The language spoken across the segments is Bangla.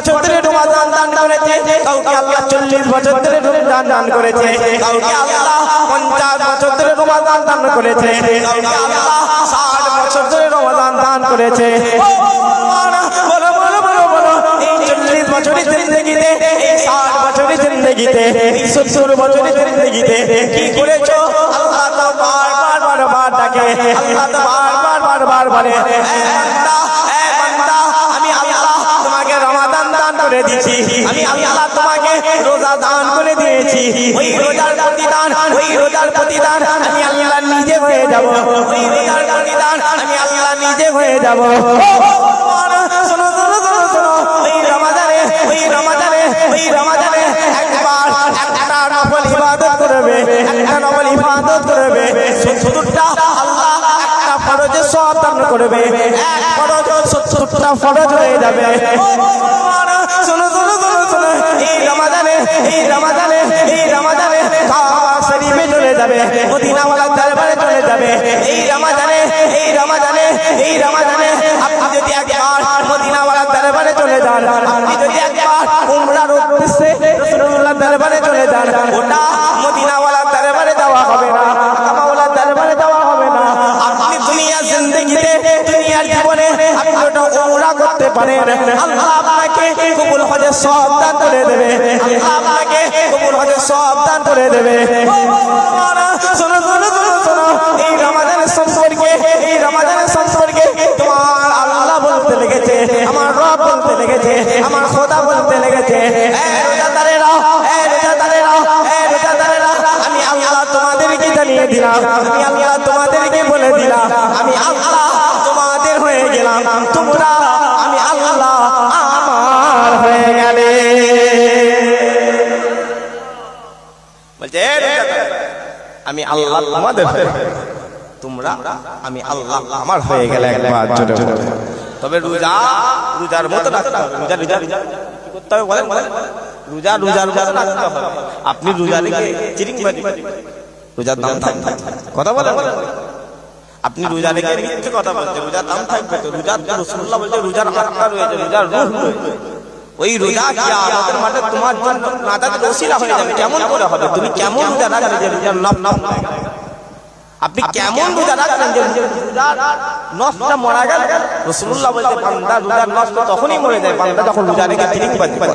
বছর ধরে রমাদান দান করেছে, কাউকে আল্লাহ দান করেছে চল্লিশ বছরের জিন্দগিতে, এই ষাট বছরের জিন্দগিতে কি করেছ? আল্লাহ তো বারবার বারবার ডাকে আল্লাহ "এ বান্দা, এ বান্দা, আমি আল্লাহ তোমাকে রমাদান দান করে দিয়েছি। আমি আল্লাহ তোমাকে রোজা দান করে দিয়েছি। ওই রোজার প্রতিদান, ওই রোজার প্রতিদান আমি আল্লাহ নিজে হয়ে যাব। ওই রোজার প্রতিদান আমি আল্লাহ নিজে হয়ে যাব। করবে সব করবে। ফরজ হয়ে যাবে। এই রমাদানে এই রমাদানে এই রমাদানে কাবা শরীফে চলে যাবে, মদিনাওয়ালার দরবারে চলে যাবে। এই রমাদানে এই রমাদানে এই রমাদানে আপনি যদি একবার মদিনাওয়ালার দরবারে চলে যান, আপনি যদি একবার উমরার পারেন আল্লাহ আপনাকে কবুল হজে সব দান করে দেবে। আল্লাহ আপনাকে কবুল হজে সব দান করে দেবে। শোনো শোনো শোনো এই রমাদানের আমি আল্লাহ তোমাদেরকে বলে দিলাম। আমি আল্লাহ তোমাদের তোমরা আমি আল্লাহ আমার হয়ে গেলে তবে রোজা, রোজার মতো রাখতে হবে রোজা রোজা করতে হবে বলেন বলেন, রোজা রোজা রোজা রাখতে হবে। আপনি রোজা রেখে চিরিং রোজার দাম থাকবে। কথা বলেন আপনি রোজা রেখে মিথ্যে কথা বলছেন, রোজার দাম থাকবে তো। রোজার রসুল্লাহ বলছে, রোজার আত্মা রয়েছে, রোজার রূহ রয়েছে। ওই রোজা কি আমাদের মাঠে তোমার জন্য নাদাত ওসিলা হয়ে যাবে? কেমন করে হবে? তুমি কেমন রোজা রাখলে যে রোজার নাম নাম আপনি কেমন রোজা রাখলেন যে রোজার নষ্ট মরা গেল? রসুল্লাহ বলতে বান্দা রোজার নষ্ট তখনই মরে যায় বান্দা যখন রোজা রেখে বাজি করে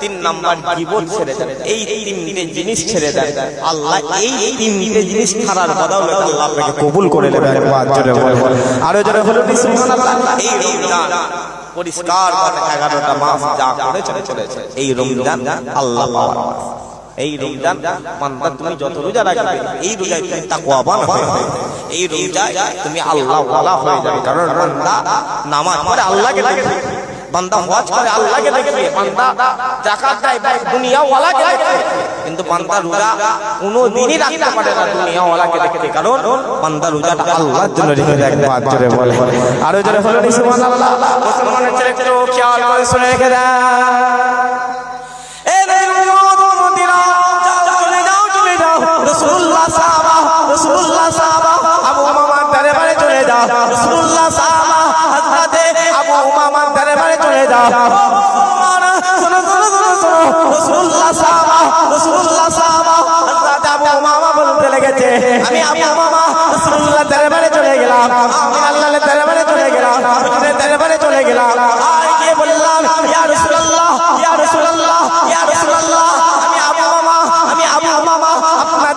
তিন নাম্বার জীবন ছেড়ে দেবে এই তিনটে জিনিস ছেড়ে দেয় আল্লাহ এই তিনটে জিনিস ছাড়ার বদলে আল্লাহ আপনাকে কবুল করে নেবে একবার জোরে বলে আরও বলে সুবহানাল্লাহ এই রমজান পরিষ্কার এগারোটা মাস যা করে চলে চলেছে। এই রমজান আল্লাহ পাওয়ার। এই রমজান বান্দা তুমি যত রোজা রাখবে এই রোজায় তুমি তাকওয়াবান হয়ে এই রোজায় তুমি আল্লাহ ওয়ালা হয়ে যাবে। কারণ বান্দা নামাজ পড়ে আল্লাহকে দেখবে। বান্দা হজ করে আল্লাহকে দেখবে বান্দা জাকাত দেয় ভাই দুনিয়াওয়ালাকে দেখবে কিন্তু বান্দা রোজা কোনো দিনই রাখতে পারে না দুনিয়াওয়ালাকে দেখতে কারণ বান্দা রোজাটা আল্লাহর জন্য রেখে দেয়। পাঁচ জোরে বলে আরও জোরে বলে সুবহানাল্লাহ। মুসলমানের ছেলে খেয়াল করে শুনে রেখে দেয়। শোনো শোনো রাসূলুল্লাহ সাহাবা রাসূলুল্লাহ সাহাবা হযরতে আবু উমামা বলতে লেগেছে। আমি আবু উমামা রাসূলুল্লাহ দরবারে চলে গেলাম। আমি আল্লাহর দরবারে চলে গেলাম। হুজুরের দরবারে চলে গেলাম। আর গিয়ে বললাম, ইয়া রাসূলুল্লাহ ইয়া রাসূলুল্লাহ ইয়া রাসূলুল্লাহ। আমি আবু মামা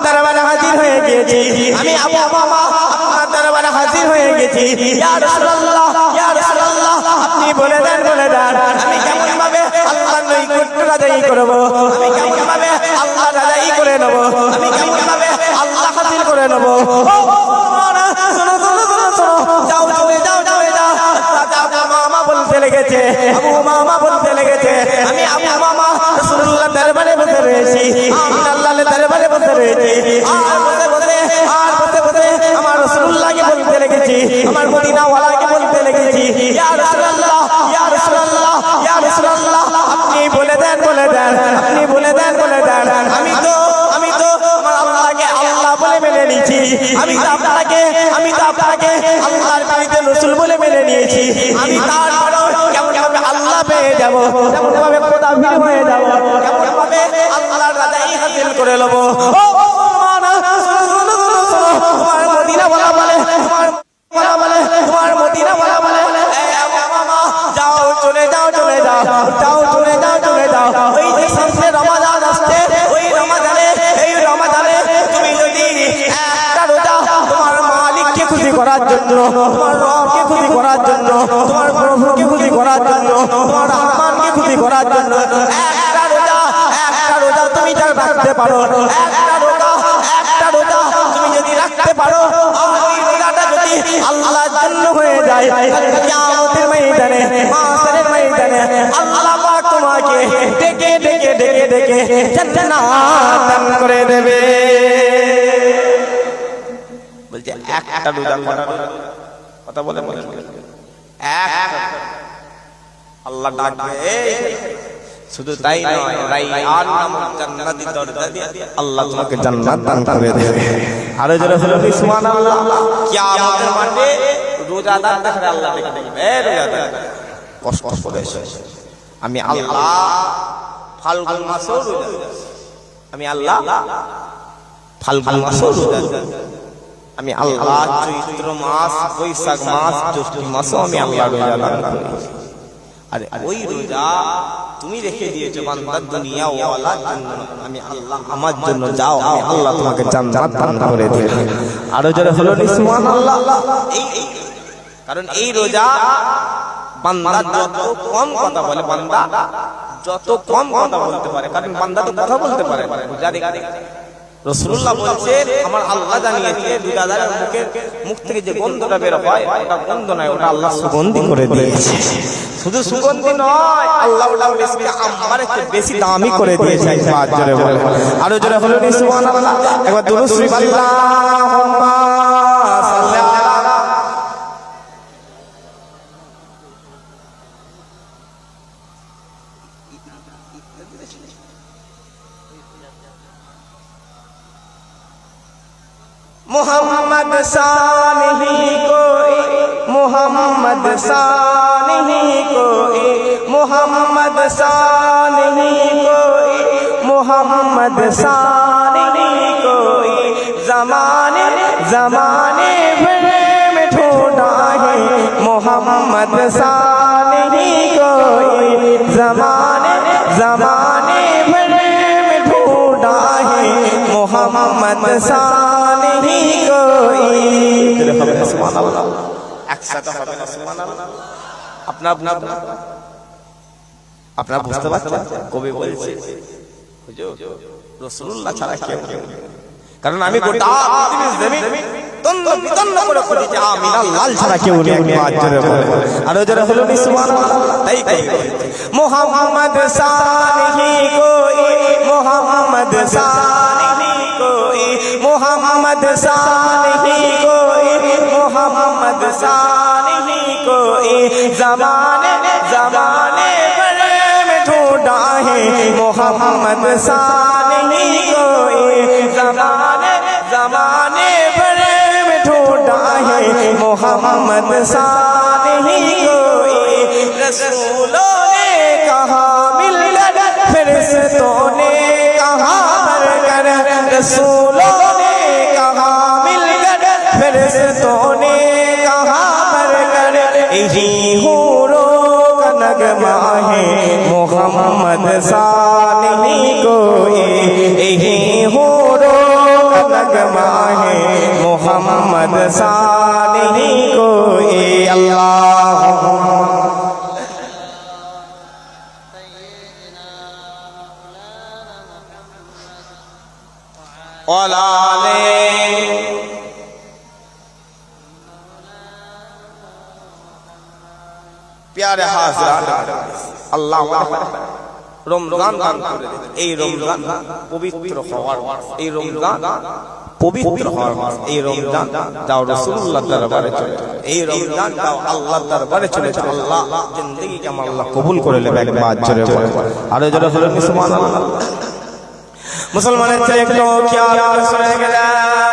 মামা হাজির হয়ে গেছি আমি আবু মামা হাজির হয়ে গেছি বলে দেন বলে দেন। আমি কেমন ভাবে আল্লাহর নৈকট্য রাজাই করব? আমি কেমন ভাবে আল্লাহ রাজাই করে নেব? আমি কেমন ভাবে আল্লাহ হাসিল করে নেব? বলতে লেগেছে আমি আমার রাসূলুল্লাহকে বলতে লেগেছি। আমার বলতে লেগেছি। ইয়া বলে দেন, আপনি বলে দেন বলে দেন। আমি তো আমি তো আমার আল্লাহকে আল্লাহ বলে মেনে নিয়েছি। আমি তো আপনাকে, আমি তো আপনাকে আল্লাহর বাড়িতে রসুল বলে মেনে নিয়েছি। আমি তারপরেও কেমন ভাবে আল্লাহ পেয়ে যাব, কেমন ভাবে কোথাও হয়ে যাব, কেমন ভাবে আল্লাহর করে নেব করার জন্য তোমার রবকে খুশি করার জন্য তোমার প্রভুকে খুশি করার জন্য তোমার খুশি করার জন্য একটা রোজা একটা রোজা তুমি যা রাখতে পারো একটা রোজা একটা রোজা তুমি যদি রাখতে পারো ওই রোজাটা যদি আল্লাহর জন্য হয়ে যায় কিয়ামতের ময়দানে মাসের ময়দানে আল্লাহ পাক তোমাকে ডেকে ডেকে ডেকে ডেকে জান্নাত দান করে দেবে। বলছে একটা রোজা করা কথা বলে বলে এক আল্লাহ ডাকবে শুধু তাই নয় রাইয়ান নামক জান্নাতি দরজা দিয়ে আল্লাহ তোমাকে জান্নাত দান করে দেবে। আরও যারা হলো সুবহানাল্লাহ। কিয়ামতের মাঠে রোজাদার দেখে আল্লাহ রোজাদার কষ্ট করে আমি আল্লাহ ফাল্গুন মাসেও রোজা আমি আল্লাহ ফাল্গুন মাসেও রোজা আমি আল্লাহ চৈত্র মাস, বৈশাখ মাস, জ্যৈষ্ঠ মাসও আমি আল্লাহ রোজা দান করি আরে, ওই রোজা তুমি রেখে দিয়েছ বান্দার দুনিয়া ওয়ালার জন্য। আমি আল্লাহ আমার জন্য যাও, আমি আল্লাহ তোমাকে জান্নাত দান করে দেব আরও যারা হলো নি, সুবহানাল্লাহ। এই এই কারণ এই রোজা বান্দা যত কম কথা বলে, বান্দা যত কম কথা বলতে পারে, কারণ বান্দা তো কথা বলতে পারে রোজা রেখে রসুল্লাহ বলছেন, আমার আল্লাহ জানিয়েছে দুদাদারের মুখ থেকে যে গন্ধটা বের হয়, ওটা গন্ধ নয়, ওটা আল্লাহ সুগন্ধি করে দিয়েছে। শুধু সুগন্ধি নয়, আল্লাহ বেশি দামি করে দিয়েছে বলে আরও জোরে সুবহানাল্লাহ। একবার দুরূদ محمد سانی کوئی، محمد سانی کوئی، محمد سانی کوئی، محمد سانی کوئی۔ زمانے زمانے میں ٹھوٹا ہے، محمد سانی کوئی۔ زمانے زمانے میں ٹھوٹا ہے، محمد سان আমি কই হবে না সুবহানাল্লাহ একসাথে হবে না সুবহানাল্লাহ আপনা বুঝতে পারছেন কবি বলছে হুজুর ছাড়া কেউ কারণ আমি মোহাম্মদ সানি কই মোহাম্মদ সানি محمد ثانی کوئی، محمد ثانی کوئی۔ زمانے زمانے میں ڈھونڈا ہے، محمد ثانی کوئی۔ زمانے زمانے میں ٹھوٹا ہے، محمد ثانی کوئی۔ رسولوں نے کہا، مل فرشتوں نے کہا کر۔ رسولوں نے दस्तोने कहा पर कर यही हूरो कनक माहे मोहम्मद सानी को यही हूरो कनक माहे मोहम्मद सानी को अल्लाह ولا عليه প্যারে হাজরাত আল্লাহ রমজান দান করে এই রমজান পবিত্র হওয়ার এই রমজান পবিত্র হওয়ার মাস। এই রমজান যাও রাসূলুল্লাহ দরবারে চলে। এই রমজান যাও আল্লাহর দরবারে চলে আল্লাহ জিন্দেগিকে আমার আল্লাহ কবুল করে নেবে একবার জোরে বলে আরও জোরে বলে সুবহানাল্লাহ মুসলমানের ছেলে একটু খেয়াল করে শুনে গেলেন।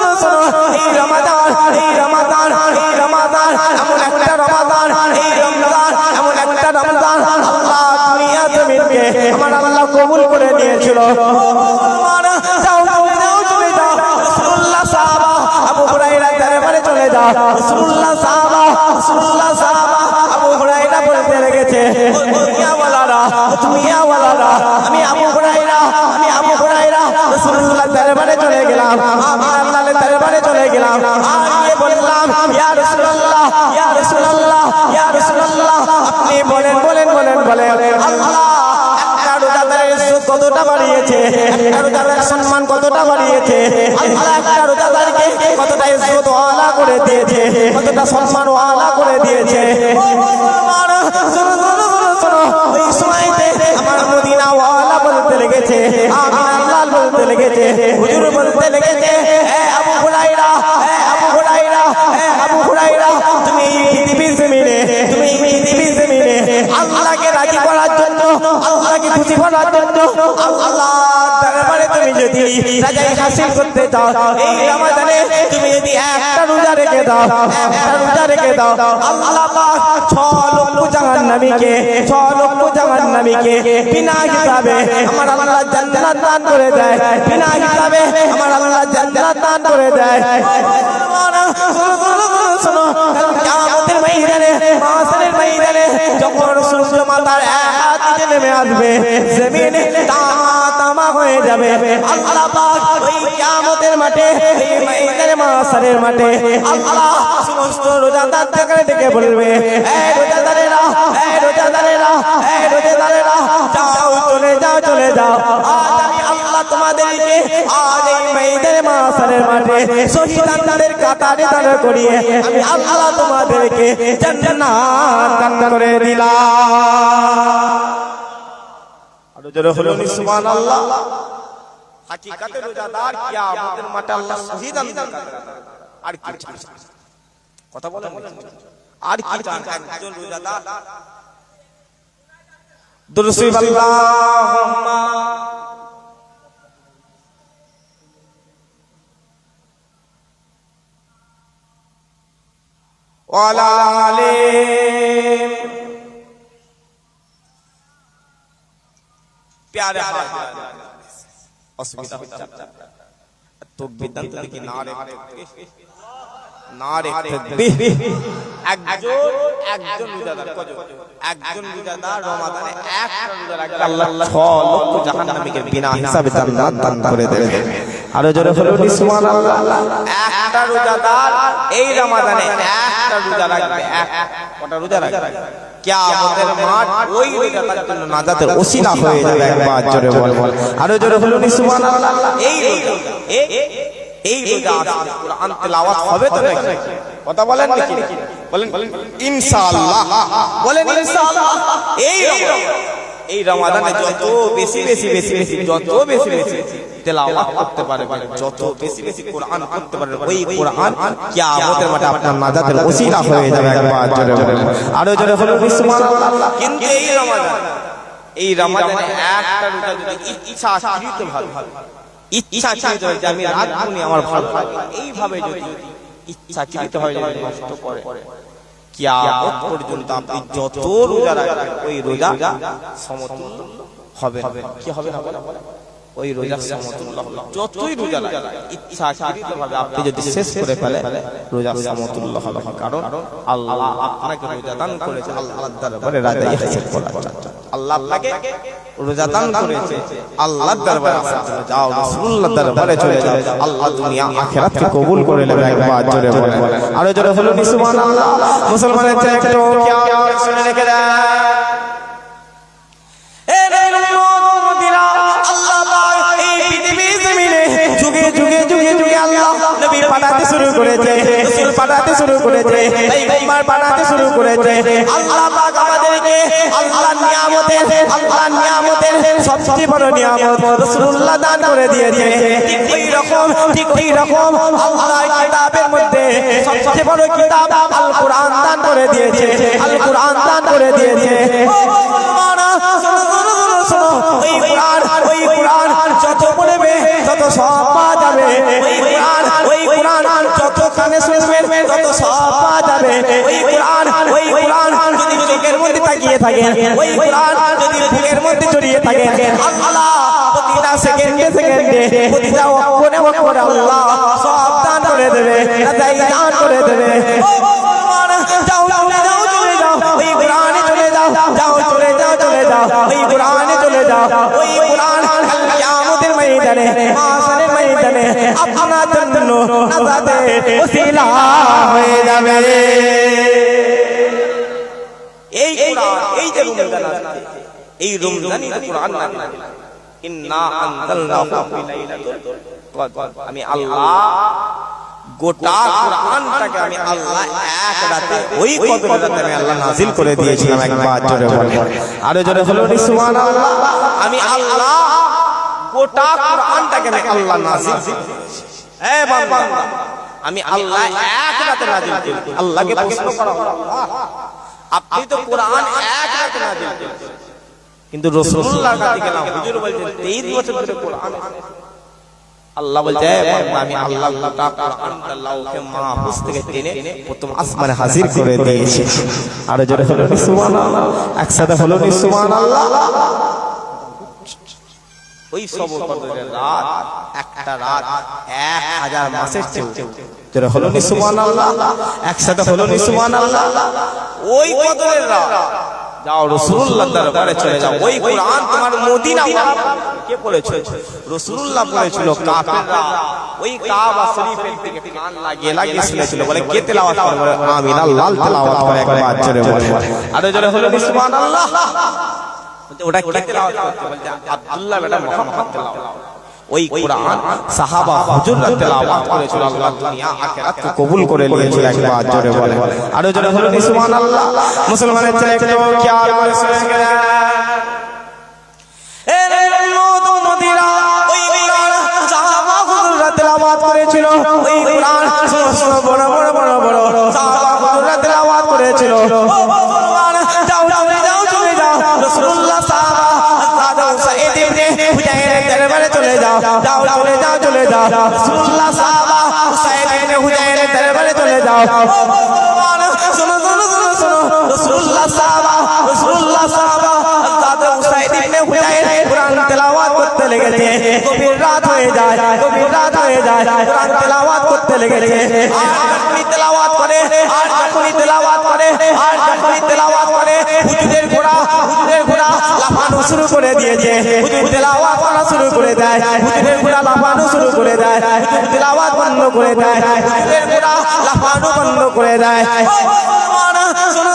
শোনো, এই রমাদান এই রমাদান এই রমাদান, এমন একটা কবুল করে নিয়েছিল। চলে আমি আবু হুরায়রা, আমি আবু হুরায়রা, রাসূলুল্লাহ দরবারে চলে গেলাম। চলে গেলাম বললাম, ইয়া রাসূলুল্লাহ ইয়া রাসূলুল্লাহ ইয়া রাসূলুল্লাহ। আপনি বলেন বলেন বলেন বলেন। আল্লাহ একটা রোজাদারের ইজ্জত কতটা বাড়িয়েছে? একটা রোজাদারের সম্মান কতটা বাড়িয়েছে? আল্লাহ একটা রোজাদারকে কতটা ইজ্জত ওয়ালা করে দিয়েছে? কতটা সম্মান ওয়ালা করে দিয়েছে? আমার বলতে লেগেছে আমি আল্লাহ বলতে লেগেছে, হুজুর বলতে লেগেছে আল্লাহকে খুশি করার জন্য আল্লাহ দরবারে তুমি যদি রাজাই হাসিল করতে চাও এই রমাদানে তুমি যদি একটা রোজা রেখে দাও একটা রোজা রেখে দাও আল্লাহ পাক ছ লক্ষ জাহান্নামীকে ছ লক্ষ জাহান্নামীকে বিনা হিসাবে আমার আল্লাহ জান্নাত দান করে দেয় বিনা হিসাবে আমার আল্লাহ জান্নাত দান করে দেয়। শোনো, শোনো, শোনো, শোনো, কাল কিয়ামতের ময়দানে, মাহশরের ময়দানে যখন সূর্য মাথার এক হাত নেমে আসবে, জমিনে হয়ে যাবে। আল্লাহ মাঠে মাহশরের মাঠে সমস্ত রোজাদারদেরকে ডেকে বলবে আল্লাহ তোমাদেরকে আজ করে দিলাম। জোরে হলো সুবহানাল্লাহ। হাকিকাতে রোজাদার কিয়ামতের মাঠে আল্লাহ শহীদানদের আর কি কথা বলেন আর কি চান? একজন রোজাদার। দুরসিব আল্লাহুম্মা। ওয়ালা আলি অসুবিধা হচ্ছে তো বিদ্যান্ত দেখি না রে না রে একজন একজন রোজাদার কজন? একজন রোজাদার রমাদানে একটা রোজা রাখলে আল্লাহ 6 লক্ষ জাহান্নামীকে বিনা হিসাবে জান্নাত দান করে দেবে। আরও জোরে সুবহানাল্লাহ। একটা রোজাদার এই রমাদানে একটা রোজা রাখবে এক কটা রোজা রাখবে। কিয়ামতের মাঠ ওই রোজাদার জন্য নাজাতের ওসিলা হয়ে যাবে একবার জোরে বল। আরও জোরে বলুন সুবহানাল্লাহ। এই রোজা এই এই রোজা কোরআন তেলাওয়াত হবে তো নাকি? কথা বলেন নাকি? বলেন ইনশাআল্লাহ। বলেন ইনশাআল্লাহ। এই রমাদান এই রমাদানে যত বেশি বেশি বেশি বেশি যত বেশি বেশি তেলাওয়াত করতে যত বেশি বেশি কোরআন ওই কোরআন কিয়ামতের মাঠে আপনার নাজাতের ওসিলা হয়ে যাবে একবার জোরে বলেন। আরও জোরে সুবহানাল্লাহ। কিন্তু এই রমাদান এই রমাদানে একটা রোজা যদি ইচ্ছা ভাবে ইচ্ছা কৃত হয় যে আমি রাখব আমার ভালো এইভাবে যদি ইচ্ছা কৃত হয় নষ্ট করে কিয়ামত পর্যন্ত আপনি যত রোজা রাখবেন ওই রোজা সমতুল্য হবে কি হবে না? ওই রোজা সমতুল্য যতই রোজা আপনি যদি শেষ করে ফেলে রোজা সমতুল্য হবে। কারণ আল্লাহ আপনাকে রোজা দান করেছে আল্লাহর দরবারে রাজা ইহসান জন্য। আল্লাহ আপনাকে রোজা দান করেছে আল্লাহর দরবারে যাও রাসূলুল্লাহর দরবারে চলে যাও। আল্লাহ দুনিয়া আখিরাতকে কবুল করে নেবে একবার জোরে বলে আরও জোরে বলুন সুবহানাল্লাহ মুসলমানের চেয়ে একটু কি শুনে রেখে পাঠাতে শুরু করেছে। উম্মার পাঠাতে শুরু করেছে। আল্লাহ পাক আমাদেরকে আল্লাহর নিয়ামতের আল্লাহর নিয়ামতের সবচেয়ে বড় নিয়ামত রাসূলুল্লাহ দান করে দিয়েছে। ঠিক ওই রকম ঠিক ওই রকম আল্লাহর কিতাবের মধ্যে সবচেয়ে বড় কিতাব আল কোরআন দান করে দিয়েছে। আল কোরআন দান করে দিয়েছে। ও মুসলমানা শোনো শোনো শোনো শোনো ওই কোরআন ওই কোরআন যত পড়বে তত সব পাওয়া যাবে। ওই কোরআন ওই কোরআন যত কানে শুনবেন থাকেন ওই কোরআন যদি বুকের মধ্যে জড়িয়ে থাকেন আল্লাহ প্রতিটা সেকেন্ডে সেকেন্ডে প্রতিটা অক্ষরে অক্ষরে আল্লাহ সব দান করে দেবে তাই দান করে দেবে ও মুসলমান, যাও চলে যাও চলে যাও ওই কোরআনে চলে যাও যাও চলে যাও চলে যাও ওই কোরআনে চলে যাও ওই কোরআন কাল কিয়ামতের ময়দানে মাসের ময়দানে আপনার জন্য নাজাতে ওসিলা হয়ে যাবে এই কোরআন এই যে রমজান এই রমজানই তো কোরআন নাযিল ইন্না আনজালনাহু ফি লাইলাতুল কদর আমি আল্লাহ গোটা কোরআনটাকে আমি আল্লাহ এক রাতে ওই কদর রাতে আমি আল্লাহ নাজিল করে দিয়েছিলাম একবার জোরে বলে আরও জোরে বলো সুবহানাল্লাহ আমি আল্লাহ গোটা কোরআনটাকে আমি আল্লাহ নাজিল এ আমি আল্লাহ এক রাতে করেছি আল্লাহকে প্রশ্ন করা আল্লাহ, আপনি তো কোরআন এক রাতে নাজিল কিন্তু কাছে গেলাম হুজুর বলছেন 23 বছর ধরে কোরআন আল্লাহ বলছে "এ বান্দা, আমি আল্লাহ গোটা কোরআনটা লাউহে মাহফুজ থেকে টেনে প্রথম আসমানে হাজির করে দিয়েছি। আর জোরে হলো নি সুবহানাল্লাহ। একসাথে হলো নি সুবহানাল্লাহ। ওই সব রাত একটা রাত এক হাজার মাসের চেয়ে জোরে হলো একসাথে যাও রাসূলুল্লাহ দরবারে যাও। ওই কোরআন তোমার মদিনা বলে, কে তেলাওয়াত করে? বলে, আমিন আরও ওটা আব্দুল্লাহ বেটা ওই কোরআন সাহাবা হুজুররা তেলাওয়াত করেছিল আল্লাহ দুনিয়া আখিরাতকে কবুল করে নিয়েছিল একবার জোরে বলে আরও জোরে নি সুবহানাল্লাহ। মুসলমানের ছেলে একটু খেয়াল করে শুনে তেলাওয়াত করেছিল। ওই কোরআন বড় বড় বড় বড় সাহাবা হুজুররা তেলাওয়াত করেছিল। যাও চলে যাও চলে যাও। রাসূলুল্লাহ সাহাবা ইবনে হুজাইরের দরবারে চলে যাও। শোনো শোনো শোনো শোনো। রাসূলুল্লাহ সাহাবা রাসূলুল্লাহ সাহাবা হযরত সাঈদ ইবনে হুজাইর কোরআন তেলাওয়াত করতে লেগেছে। গভীর রাত হয়ে যায়, গভীর রাত হয়ে যায়। কোরআন তেলাওয়াত করতে লেগেছে। আর তেলাওয়াত করে, আর যখনই তেলাওয়াত করে, আর যখনই তেলাওয়াত করে, হুজুরের ঘোড়া লাফানো শুরু করে দিয়েছে তেলাওয়াত করা শুরু করে দেয় হুজুরের লাফানো শুরু করে দেয় তেলাওয়াত বন্ধ করে দেয় হুজুরের লাফানো বন্ধ করে দেয় শোনো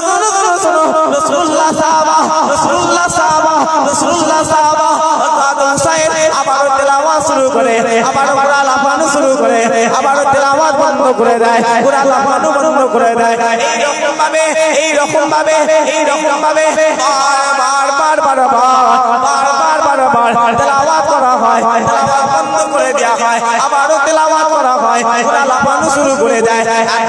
শুরু করে শুরু করে তেলাওয়াত বন্ধ করে দেয় করে দেয় এই ভাবে এই ভাবে এই ভাবে বার বার বার বার বার বার বার তেলাওয়াত করা হয়। তেলাওয়াত বন্ধ করে দেওয়া হয়। আবারও তেলাওয়াত করা হয়। ঘোড়া লাফানো শুরু করে দেয়।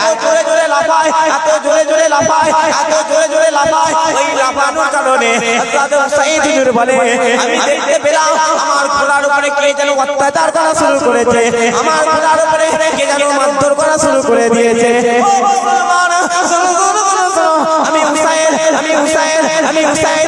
এত জোরে জোরে লাফায়, এত জোরে জোরে লাফায়, এত জোরে জোরে লাফায়। ওই লাফানোর কারণে হযরত হুজুর বলে, আমি দেখতে পেলাম, আমার ঘোড়ার উপরে কে যেন অত্যাচার করা শুরু করেছে। আমার ঘোড়ার উপরে কে যেন মারধর করা শুরু করে দিয়েছে। আমি হুসাইন আমি হুসাইন আমি হুসাইন।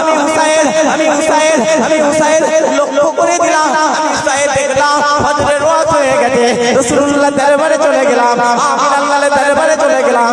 আমি হুসাইন আমি হুসাইন আমি হুসাইন, লক্ষ্য করে দিলাম, আমি হুসাইন দেখলাম হজরের রাত হয়ে গেছে, রাসূলুল্লাহ দরবারে চলে গেলাম আমি আল্লাহর দরবারে চলে গেলাম।